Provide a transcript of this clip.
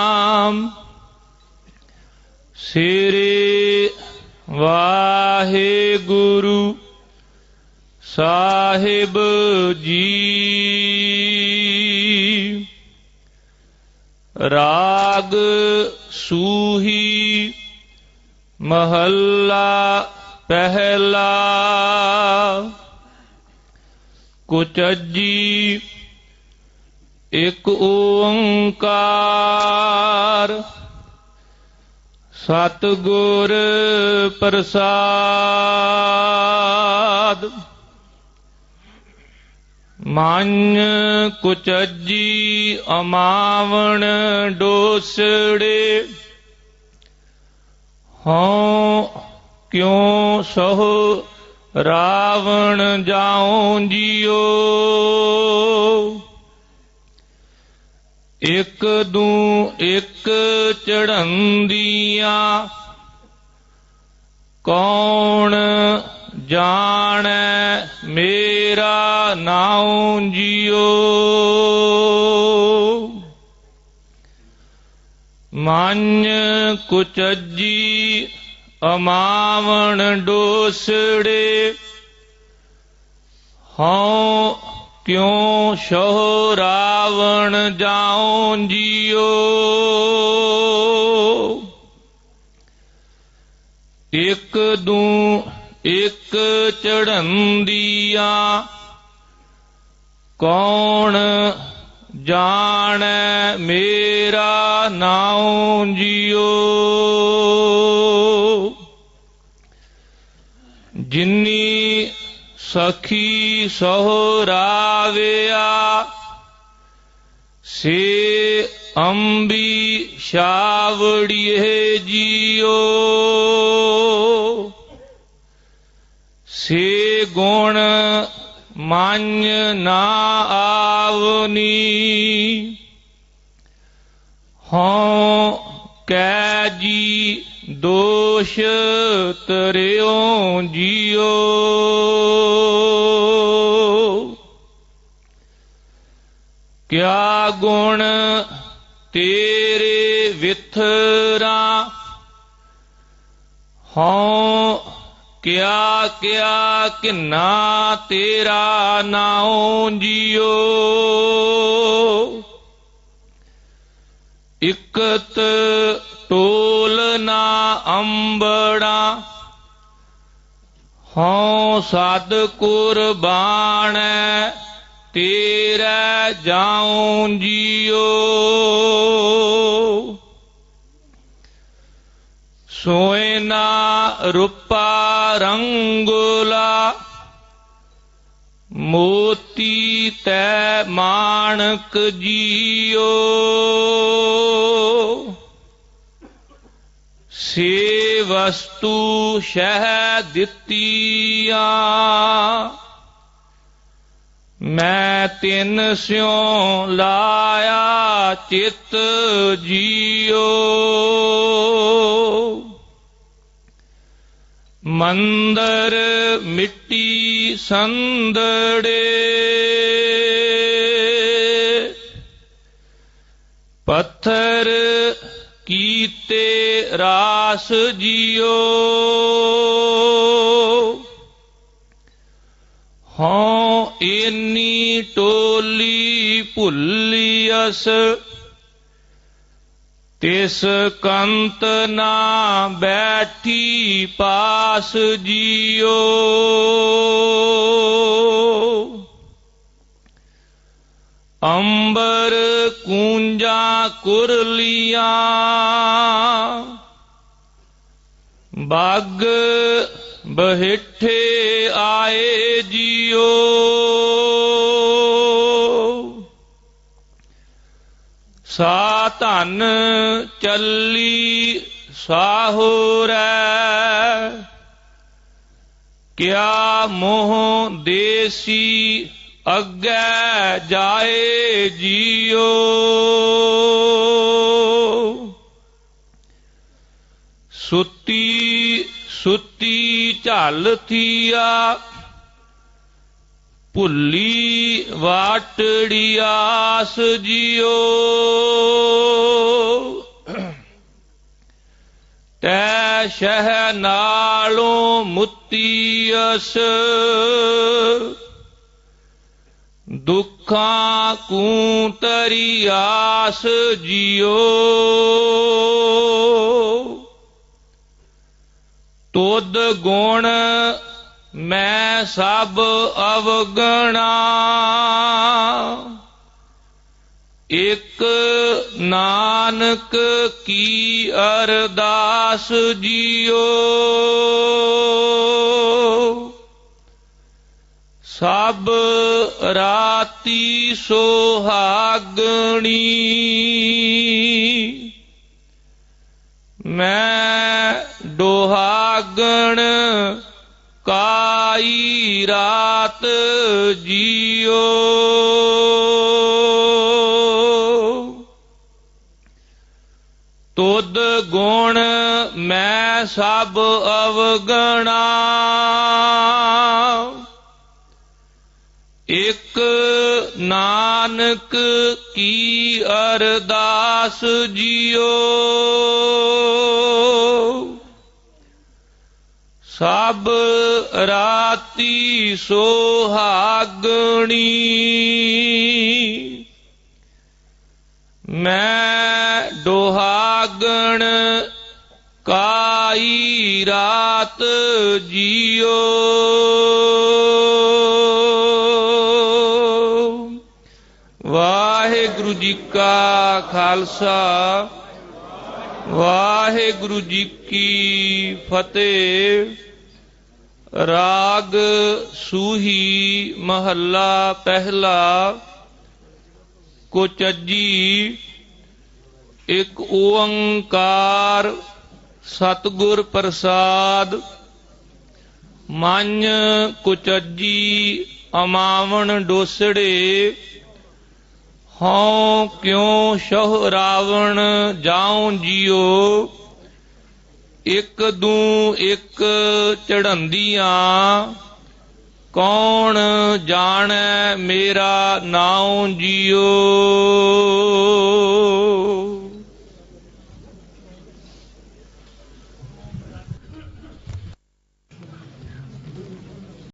ਨਾਮ। ਸ੍ਰੀ ਵਾਹਿਗੁਰੂ ਸਾਹਿਬ ਜੀ। ਰਾਗ ਸੂਹੀ ਮਹੱਲਾ ਪਹਿਲਾ। ਕੁਚਜੀ ਇਕ ਓੰਕਾਰ। ਸਤਿਗੁਰ ਪ੍ਰਸਾਦ। ਮਨ ਕੁਚਜੀ ਅਮਾਵਣ ਡੋਸੜੇ। ਹਉ ਕਿਉ ਸਹੁ ਰਾਵਣ ਜਾਉ ਜੀਓ। ਇੱਕ ਦੂ ਇੱਕ ਚੜੰਦੀਆਂ ਕੌਣ ਜਾਣੈ ਮੇਰਾ ਨਾਉ ਜੀਓ ਮਨ ਕੁਚਜੀ ਅਮਾਵਣ ਡੋਸੜੇ ਹਉ ਕਿਉ ਸੋ ਰਾਵਣ ਜਾਉ ਜੀਓ? ਇਕ ਦੂ ਇਕ ਚੜੰਦੀਆਂ ਕੌਣ ਜਾਣੈ ਮੇਰਾ ਨਾਉ ਜੀਓ? ਜਿਨੀ ਸਖੀ ਸੋਹਰਾਵਿਆ ਸੇ ਅੰਬੀ ਸ਼ਾਵੜੀਏ ਜੀਓ। ਸੇ ਗੁਣ ਮੰਨ ਨਾ ਆਵਨੀ ਹਉ ਕੈ ਜੀ ਦੋਸ਼ ਤਰਿਓ ਜੀਓ। ਕਿਆ ਗੁਣ ਤੇਰੇ ਵਿਥਰਾ? ਹਉ ਕਿਆ ਕਿਆ ਕਿਨਾ ਤੇਰਾ ਨਾਉ ਜੀਓ ਇਕਤ ਟੋਲ ਅੰਬੜਾ ਹਉ ਸਦ ਕੁਰਬਾਨੈ ਤੇਰਾ ਜਾਉ ਜੀਓ। ਸੋਏ ਨਾ ਰੂਪਾ ਰੰਗੁਲਾ, ਮੋਤੀ ਤੈ ਮਾਣਕ ਜੀਓ। ਸੇ ਵਸਤੂ ਸ਼ਹਿ ਦਿੱਤੀਆਂ। ਮੈਂ ਤਿੰਨ ਸਿਉ ਲਾਇਆ, ਚਿਤ ਜੀਓ। ਮੰਦਰ ਮਿੱਟੀ ਸੰਦੜੇ। ਪੱਥਰ ਕੀਤੇ ਰਾ ਰਾਸ ਜੀਓ। ਹਉ ਏਨੀ ਟੋਲੀ ਭੁੱਲੀ ਅਸ, ਤਿਸ ਕੰਤ ਨਾ ਬੈਠੀ ਪਾਸ ਜੀਓ। ਅੰਬਰ ਕੂੰਜਾ ਕੁਰਲੀਆਂ बाग बहिठे आए जियो। सा धन चली साहोर क्या मोह देसी अगे जाए जियो। ਸੁੱਤੀ ਸੁੱਤੀ ਝਲ ਥੀਆ, ਭੁੱਲੀ ਵਾਟੜੀ ਆਸ ਜਿਓ। ਤੈ ਸ਼ਹਿ ਨਾਲੋਂ ਮੁੱਤੀ ਅਸ। ਦੁੱਖਾਂ ਕੂ ਤਰੀ ਆਸ ਜਿਓ। ਤੁਧ ਗੁਣ ਮੈਂ ਸਭ ਅਵਗਣਾ। ਇਕ ਨਾਨਕ ਕੀ ਅਰਦਾਸ ਜੀਓ। ਸਭ ਰਾਤੀ ਸੋਹਾਗਣੀ। ਰਾਤ ਜੀਓ। ਤੁਧ ਗੁਣ ਮੈਂ ਸਭ ਅਵਗਣਾ। ਇਕ ਨਾਨਕ ਕੀ ਅਰਦਾਸ ਜੀਓ। ਸਭ ਰਾਤੀ ਸੋਹਾਗਣੀ। ਮੈਂ ਦੁਹਾਗਣ ਕਾਈ ਰਾਤ ਜੀਓ। ਵਾਹਿਗੁਰੂ ਜੀ ਕਾ ਖਾਲਸਾ, ਵਾਹਿਗੁਰੂ ਜੀ ਕੀ ਫਤਿਹ। ਰਾਗ ਸੂਹੀ ਮਹੱਲਾ ਪਹਿਲਾ ਕੁਚਜੀ ਇੱਕ ਓੰਕਾਰ ਸਤਿਗੁਰ ਪ੍ਰਸਾਦ, ਮਨ ਕੁਚੱਜੀ ਅਮਾਵਣ ਡੋਸੜੇ, ਹਉ ਕਿਉ ਸ਼ਹੁ ਰਾਵਣ ਜਾਉ ਜਿਉ ਇੱਕ ਦੂ ਇੱਕ ਚੜੰਦੀਆਂ ਕੌਣ ਜਾਣੈ ਮੇਰਾ ਨਾਉ ਜੀਓ?